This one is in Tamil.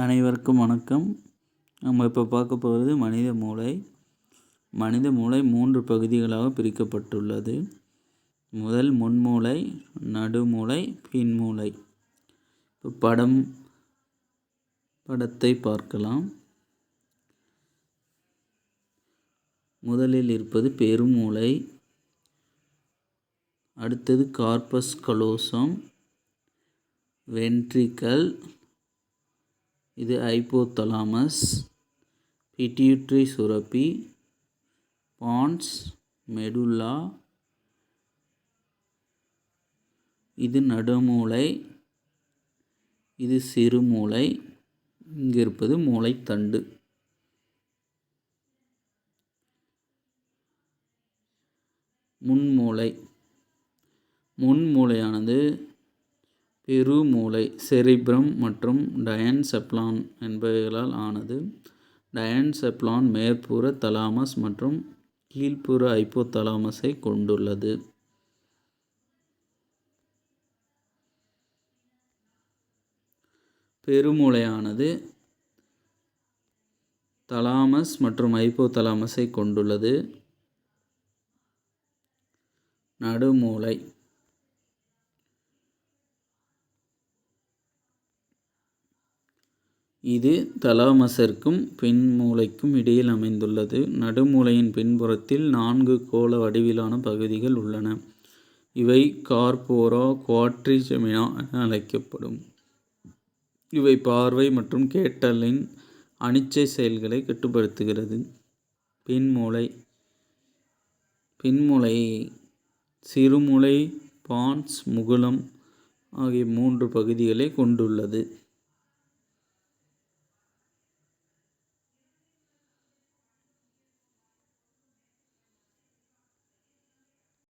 அனைவருக்கும் வணக்கம். நம்ம இப்போ பார்க்க போகிறது மனித மூளை. மனித மூளை மூன்று பகுதிகளாக பிரிக்கப்பட்டுள்ளது. முதல் முன்மூளை நடுமூளை பின்மூளை. இப்போ படம் படத்தை பார்க்கலாம். முதலில் இருப்பது பெருமூளை. அடுத்தது கார்பஸ் கலோசம். வென்ட்ரிக்கல் இது ஹைப்போதலாமஸ் பிட்யூட்ரி சுரப்பி பான்ஸ் மெடுல்லா இது நடுமூளை இது சிறுமூளை இங்கே இருப்பது மூளைத்தண்டு. முன்மூளை. முன்மூளையானது பெருமூளை செரிப்ரம் மற்றும் டயன்செப்லான் என்பவைகளால் ஆனது. டயன்செப்லான் மேற்புற தலாமஸ் மற்றும் கீழ்ப்புற ஐப்போதலாமஸை கொண்டுள்ளது. பெருமூளையானது தலாமஸ் மற்றும் ஹைப்போதலாமஸை கொண்டுள்ளது. நடுமூளை இது தலாமஸிற்கும் பின்மூளைக்கும் இடையில் அமைந்துள்ளது. நடுமூளையின் பின்புறத்தில் நான்கு கோள வடிவிலான பகுதிகள் உள்ளன. இவை கார்போரா குவாட்ரிஜெமினா என அழைக்கப்படும். இவை பார்வை மற்றும் கேட்டலின் அனிச்சை செயல்களை கட்டுப்படுத்துகிறது. பின்மூளை பின்மூளை சிறுமூளை பான்ஸ் முகுளம் ஆகிய மூன்று பகுதிகளை கொண்டுள்ளது.